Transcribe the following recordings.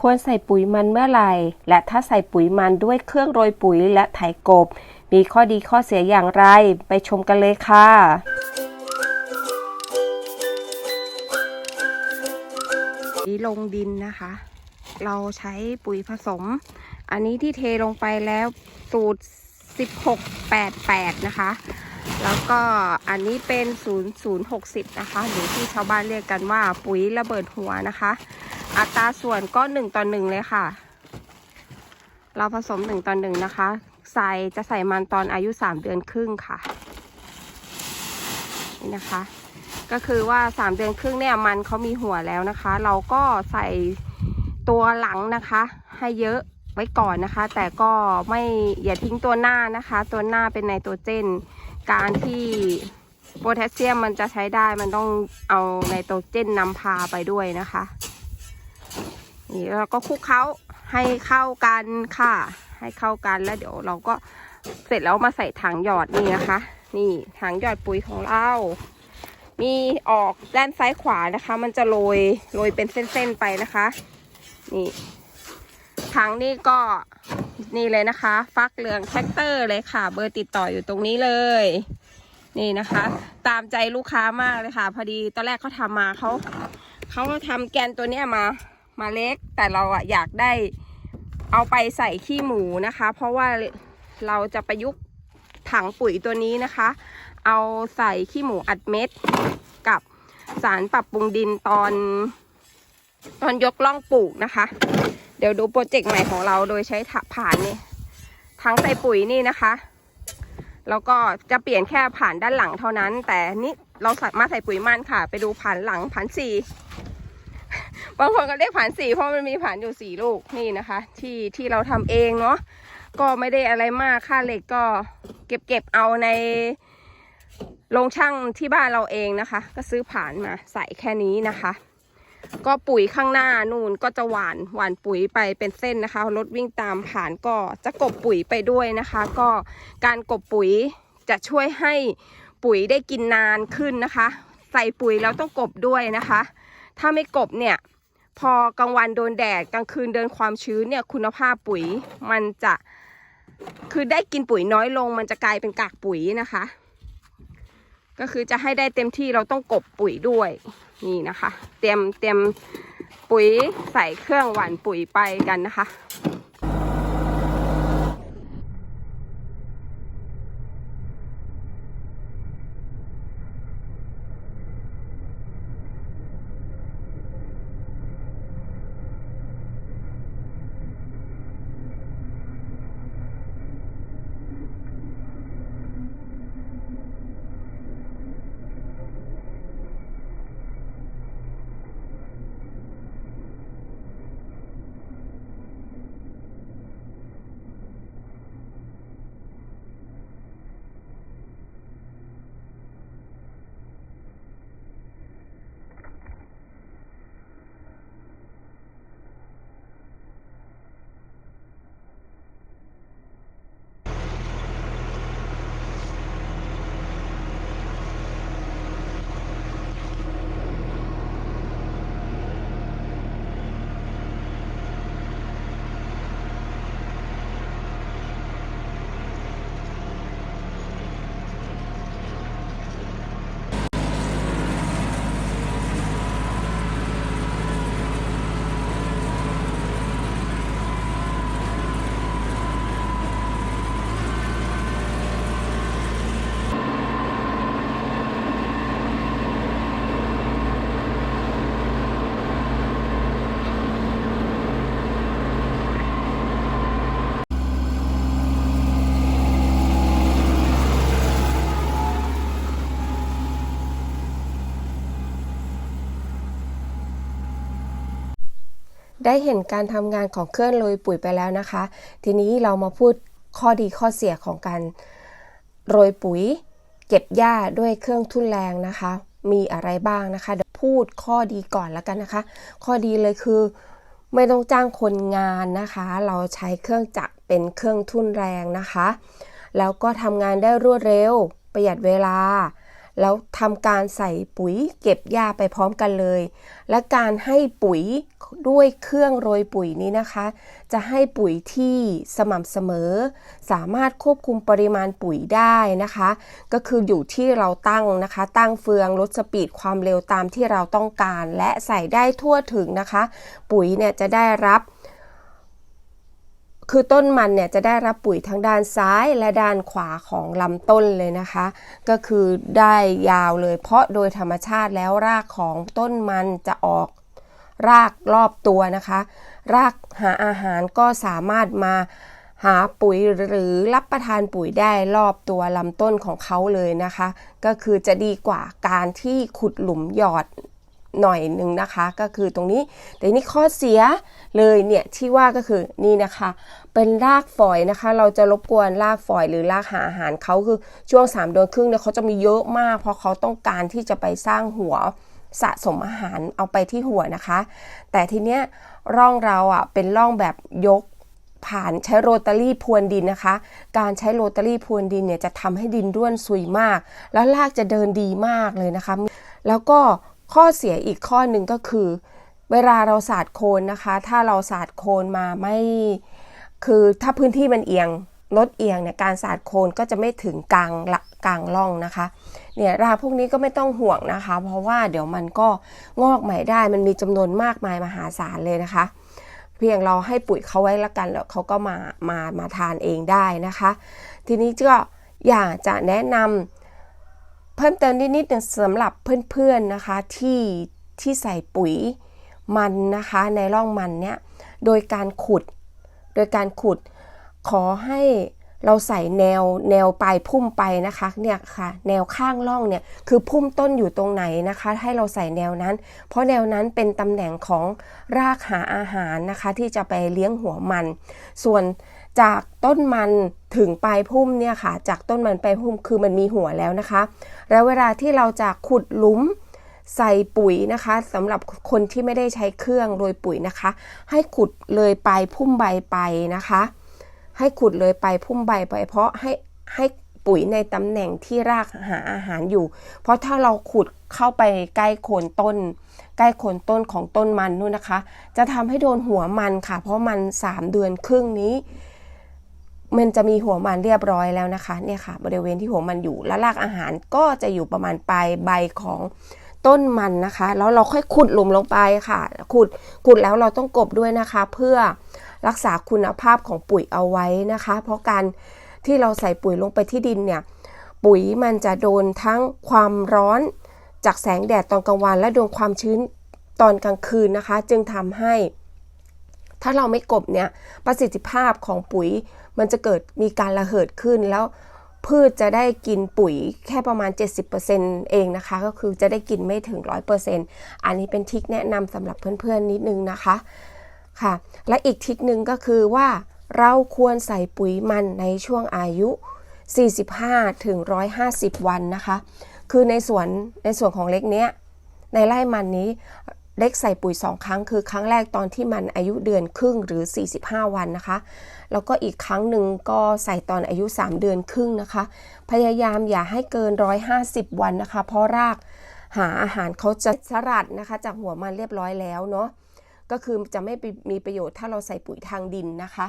ควรใส่ปุ๋ยมันเมื่อไหร่ และถ้าใส่ปุ๋ยมันด้วยเครื่องโรยปุ๋ยและไถกบ มีข้อดีข้อเสียอย่างไร ไปชมกันเลยค่ะนี่ลงดินนะคะ เราใช้ปุ๋ยผสม อันนี้ที่เทลงไปแล้วสูตร 1688 นะคะ แล้วก็อันนี้เป็น 0060 นะคะ หรือที่ชาวบ้านเรียกกันว่าปุ๋ยระเบิดหัวนะคะ อัตราส่วนก็1ต่อ1เลยค่ะ เราผสม1ต่อ1นะคะ ใส่จะใส่มันตอนอายุ3เดือนครึ่งค่ะ นี่นะคะ ก็คือว่า3เดือนครึ่งเนี่ยมันเขามีหัวแล้วนะคะ เราก็ใส่ตัวหลังนะคะ ให้เยอะไว้ก่อนนะคะ แต่ก็ไม่อย่าทิ้งตัวหน้านะคะ ตัวหน้าเป็นไนโตรเจน การที่โพแทสเซียมมันจะใช้ได้มันต้องเอาไนโตรเจนนำพาไปด้วยนะคะ นี่เราก็คลุกเคล้าให้เข้ากันค่ะ ให้เข้ากันแล้วเดี๋ยวเราก็เสร็จแล้วมาใส่ถังหยอดนี่นะคะ นี่ถังหยอดปุ๋ยของเรามีออกด้านซ้ายขวานะคะ มันจะโรยโรยเป็นเส้นๆไปนะคะ นี่ถังนี่ก็นี่เลยนะคะ ฟักเหลืองแท็กเตอร์เลยค่ะ เบอร์ติดต่ออยู่ตรงนี้เลย นี่นะคะ ตามใจลูกค้ามากเลยค่ะ พอดีตอนแรกเขาทำมาเขาเขาทำแกนตัวเนี้ยมา มาเล็ก แต่เราอะอยากได้เอาไปใส่ขี้หมูนะคะ เพราะว่าเราจะประยุกต์ถังปุ๋ยตัวนี้นะคะ เอาใส่ขี้หมูอัดเม็ด กับสารปรับปรุงดินตอนตอนยกล่องปลูกนะคะ เดี๋ยวดูโปรเจกต์ใหม่ของเราโดยใช้ผ่านนี่ทั้งใส่ปุ๋ยนี่นะคะ แล้วก็จะเปลี่ยนแค่ผ่านด้านหลังเท่านั้น แต่นี่เราสามารถใส่ปุ๋ยมันค่ะ ไปดูผ่านหลังผ่านสี่ บางคนก็เรียกผ่านสี่เพราะมันมีผ่านอยู่สี่ลูกนี่นะคะ ที่ที่เราทำเองเนาะก็ไม่ได้อะไรมากค่าเหล็กก็เก็บเก็บเอาในโรงช่างที่บ้านเราเองนะคะ ก็ซื้อผ่านมาใส่แค่นี้นะคะ ก็ปุ๋ยข้างหน้านู่นก็จะหวานหวานปุ๋ยไปเป็นเส้นนะคะรถวิ่งตามผ่านก็จะกบปุ๋ยไปด้วยนะคะ ก็การกบปุ๋ยจะช่วยให้ปุ๋ยได้กินนานขึ้นนะคะ ใส่ปุ๋ยแล้วต้องกบด้วยนะคะ ถ้าไม่กบเนี่ย พอกลางวันโดนแดดกลางคืนเดินความชื้นเนี่ยคุณภาพปุ๋ยมันจะคือได้กินปุ๋ยน้อยลง มันจะกลายเป็นกากปุ๋ยนะคะ ก็คือจะให้ได้เต็มที่เราต้องกบปุ๋ยด้วยนี่นะคะ เตรียมเตรียมปุ๋ยใส่เครื่องหว่านปุ๋ยไปกันนะคะ ได้เห็นการทำงานของเครื่องโรยปุ๋ยไปแล้วนะคะ ทีนี้เรามาพูดข้อดีข้อเสียของการโรยปุ๋ย เก็บหญ้าด้วยเครื่องทุ่นแรงนะคะ มีอะไรบ้างนะคะเดี๋ยวพูดข้อดีก่อนแล้วกันนะคะ ข้อดีเลยคือไม่ต้องจ้างคนงานนะคะ เราใช้เครื่องจักรเป็นเครื่องทุ่นแรงนะคะ แล้วก็ทำงานได้รวดเร็ว ประหยัดเวลา แล้วทำการใส่ปุ๋ยเก็บหญ้าไปพร้อมกันเลย และการให้ปุ๋ยด้วยเครื่องโรยปุ๋ยนี้นะคะ จะให้ปุ๋ยที่สม่ำเสมอ สามารถควบคุมปริมาณปุ๋ยได้นะคะ ก็คืออยู่ที่เราตั้งนะคะ ตั้งเฟืองลดสปีดความเร็วตามที่เราต้องการ และใส่ได้ทั่วถึงนะคะ ปุ๋ยเนี่ยจะได้รับ คือต้นมันเนี่ยจะได้รับปุ๋ยทั้งด้านซ้ายและด้านขวาของลำต้นเลยนะคะ ก็คือได้ยาวเลย เพราะโดยธรรมชาติแล้วรากของต้นมันจะออกรากรอบตัวนะคะ รากหาอาหารก็สามารถมาหาปุ๋ยหรือรับประทานปุ๋ยได้รอบตัวลำต้นของเขาเลยนะคะ ก็คือจะดีกว่าการที่ขุดหลุมหยอด หน่อยหนึ่งนะคะ ก็คือตรงนี้ แต่นี่ข้อเสียเลยเนี่ยที่ว่าก็คือนี่นะคะ เป็นรากฝอยนะคะ เราจะรบกวนรากฝอยหรือรากหาอาหารเขาคือช่วง3เดือนครึ่งเนี่ยเขาจะมีเยอะมาก เพราะเขาต้องการที่จะไปสร้างหัวสะสมอาหารเอาไปที่หัวนะคะ แต่ทีเนี้ยร่องเราอะเป็นร่องแบบยกผ่านใช้โรตารี่พรวนดินนะคะ การใช้โรตารี่พรวนดินเนี่ยจะทำให้ดินร่วนซุยมาก แล้วรากจะเดินดีมากเลยนะคะ แล้วก็ ข้อเสียอีกข้อหนึ่งก็คือ เวลาเราสาดโคนนะคะ ถ้าเราสาดโคนมาไม่ คือถ้าพื้นที่มันเอียงลดเอียงเนี่ยการสาดโคนก็จะไม่ถึงกลางละกลางร่องนะคะเนี่ยราพวกนี้ก็ไม่ต้องห่วงนะคะ เพราะว่าเดี๋ยวมันก็งอกใหม่ได้มันมีจำนวนมากมายมหาศาลเลยนะคะ เพียงเราให้ปุ๋ยเขาไว้ละกันแล้วเขาก็มามามาทานเองได้นะคะ ทีนี้ก็อยากจะแนะนำ เพิ่มเติมนิดๆหนึ่งสำหรับเพื่อนๆนะคะที่ที่ใส่ปุ๋ยมันนะคะในร่องมันเนี่ยโดยการขุด โดยการขุดขอให้เราใส่แนวแนวปลายพุ่มไปนะคะเนี่ยค่ะ แนวข้างร่องเนี่ยคือพุ่มต้นอยู่ตรงไหนนะคะ ให้เราใส่แนวนั้น เพราะแนวนั้นเป็นตำแหน่งของรากหาอาหารนะคะ ที่จะไปเลี้ยงหัวมัน ส่วน จากต้นมันถึงปลายพุ่มเนี่ยค่ะ จากต้นมันปลายพุ่มคือมันมีหัวแล้วนะคะ แล้วเวลาที่เราจะขุดหลุมใส่ปุ๋ยนะคะสำหรับคนที่ไม่ได้ใช้เครื่องโรยปุ๋ยนะคะ ให้ขุดเลยปลายพุ่มใบไปนะคะ ให้ขุดเลยไปพุ่มใบไป เพราะให้ให้ปุ๋ยในตำแหน่งที่รากหาอาหารอยู่ เพราะถ้าเราขุดเข้าไปใกล้โคนต้น ใกล้โคนต้นของต้นมันนู่นนะคะ จะทำให้โดนหัวมันค่ะ เพราะมัน 3 เดือนครึ่งนี้ มันจะมีหัวมันเรียบร้อยแล้วนะคะเนี่ยค่ะ บริเวณที่หัวมันอยู่และรากอาหารก็จะอยู่ประมาณปลายใบของต้นมันนะคะ แล้วเราค่อยขุดหลุมลงไปค่ะ ขุดขุดแล้วเราต้องกบด้วยนะคะ เพื่อรักษาคุณภาพของปุ๋ยเอาไว้นะคะ เพราะการที่เราใส่ปุ๋ยลงไปที่ดินเนี่ยปุ๋ยมันจะโดนทั้งความร้อนจากแสงแดดตอนกลางวัน และโดนความชื้นตอนกลางคืนนะคะ จึงทำให้ ถ้าเราไม่กบเนี่ยประสิทธิภาพของปุ๋ย มันจะเกิดมีการระเหิดขึ้น แล้วพืชจะได้กินปุ๋ยแค่ประมาณ 70%เองนะคะ ก็คือจะได้กินไม่ถึง 100%อันนี้เป็นทริคแนะนำสำหรับเพื่อนๆนิดนึงนะคะค่ะ และอีกทริคหนึ่งก็คือว่าเราควรใส่ปุ๋ยมันในช่วงอายุ 45ถึง150 วันนะคะ คือในสวนในส่วนของเล็กเนี้ยในไร่มันนี้ เล็กใส่ปุ๋ย 2 ครั้ง คือครั้งแรกตอนที่มันอายุเดือนครึ่งหรือ 45 วันนะคะ แล้วก็อีกครั้งหนึ่งก็ใส่ตอนอายุ 3 เดือนครึ่งนะคะ พยายามอย่าให้เกิน 150 วันนะคะ เพราะรากหาอาหารเขาจะสลัดนะคะ จากหัวมันเรียบร้อยแล้วเนาะก็คือจะไม่มีประโยชน์ถ้าเราใส่ปุ๋ยทางดินนะคะ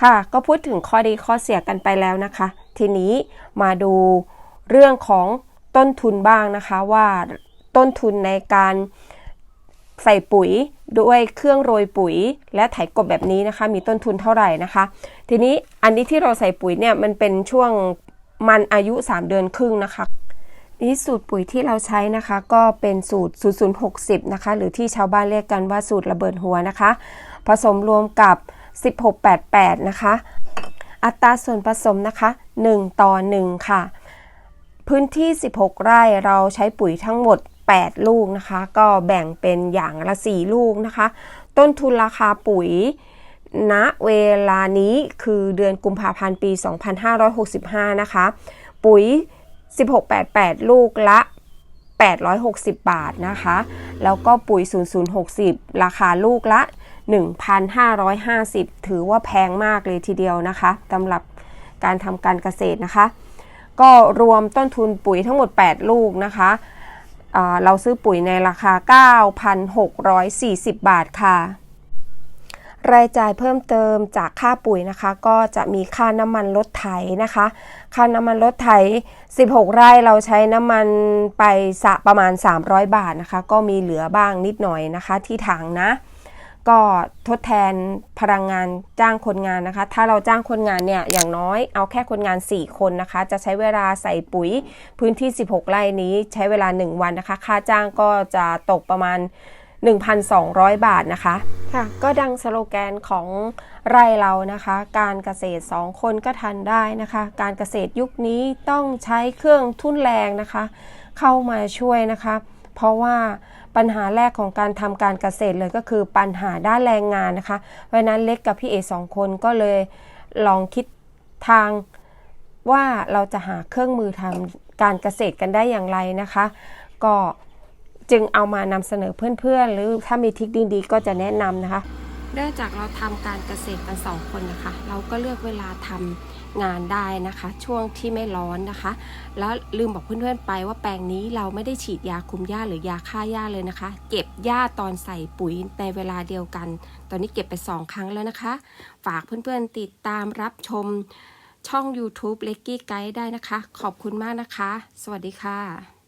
ค่ะก็พูดถึงข้อดีข้อเสียกันไปแล้วนะคะ ทีนี้มาดูเรื่องของต้นทุนบ้างนะคะว่าต้นทุนในการ ใส่ปุ๋ยด้วยเครื่องโรยปุ๋ย และไถกบแบบนี้นะคะ มีต้นทุนเท่าไหร่นะคะ ทีนี้อันนี้ที่เราใส่ปุ๋ยเนี่ยมันเป็นช่วงมันอายุ 3 เดือนครึ่งนะคะนี่สูตรปุ๋ยที่เราใช้นะคะ ก็เป็นสูตร 0060 นะคะ หรือที่ชาวบ้านเรียกกันว่าสูตรระเบิดหัวนะคะ ผสมรวมกับ 1688 นะคะ อัตราส่วนผสมนะคะ 1 ต่อ 1 ค่ะ พื้นที่ 16 ไร่เราใช้ปุ๋ยทั้งหมด8 ลูกนะคะ ก็แบ่งเป็นอย่างละ 4 ลูกนะคะ ต้นทุนราคาปุ๋ยณเวลานี้คือเดือนกุมภาพันธ์ปี 2565 นะคะ ปุ๋ย 1688 ลูกละ 860 บาทนะคะ แล้วก็ปุ๋ย 0060 ราคาลูกละ 1,550 ถือว่าแพงมากเลยทีเดียวนะคะสำหรับการทำการเกษตรนะคะ ก็รวมต้นทุนปุ๋ยทั้งหมด 8 ลูกนะคะ เราซื้อปุ๋ยในราคา 9,640 บาทค่ะ รายจ่ายเพิ่มเติมจากค่าปุ๋ยนะคะ ก็จะมีค่าน้ำมันรถไถนะคะ ค่าน้ำมันรถไถ 16 ไร่เราใช้น้ำมันไปสะประมาณ 300 บาทนะคะ ก็มีเหลือบ้างนิดหน่อยนะคะที่ถังนะ ก็ทดแทนพลังงานจ้างคนงานนะคะ ถ้าเราจ้างคนงานเนี่ยอย่างน้อยเอาแค่คนงาน 4 คนนะคะ จะใช้เวลาใส่ปุ๋ยพื้นที่ 16 ไร่นี้ใช้เวลา 1 วันนะคะ ค่าจ้างก็จะตกประมาณ 1,200 บาทนะคะค่ะก็ดังสโลแกนของไร่เรานะคะ การเกษตร 2 คนก็ทันได้นะคะ การเกษตรยุคนี้ต้องใช้เครื่องทุ่นแรงนะคะ เข้ามาช่วยนะคะ เพราะว่า ปัญหาแรกของการทำการเกษตรเลยก็คือปัญหาด้านแรงงานนะคะ เพราะนั้นเล็กกับพี่เอสองคนก็เลยลองคิดทางว่าเราจะหาเครื่องมือทำการเกษตรกันได้อย่างไรนะคะ ก็จึงเอามานำเสนอเพื่อนๆ หรือถ้ามีทิคดีๆ ก็จะแนะนำนะคะ เนื่องจากเราทำการเกษตรกันสองคนนะคะ เราก็เลือกเวลาทำงานได้นะคะ ช่วงที่ไม่ร้อนนะคะ แล้วลืมบอกเพื่อนๆไปว่าแปลงนี้เราไม่ได้ฉีดยาคุมหญ้าหรือยาฆ่าหญ้าเลยนะคะ เก็บหญ้าตอนใส่ปุ๋ยในเวลาเดียวกัน ตอนนี้เก็บไปสองครั้งแล้วนะคะ ฝากเพื่อนๆติดตามรับชมช่อง YouTube l e g g y Guide ได้นะคะ ขอบคุณมากนะคะ สวัสดีค่ะ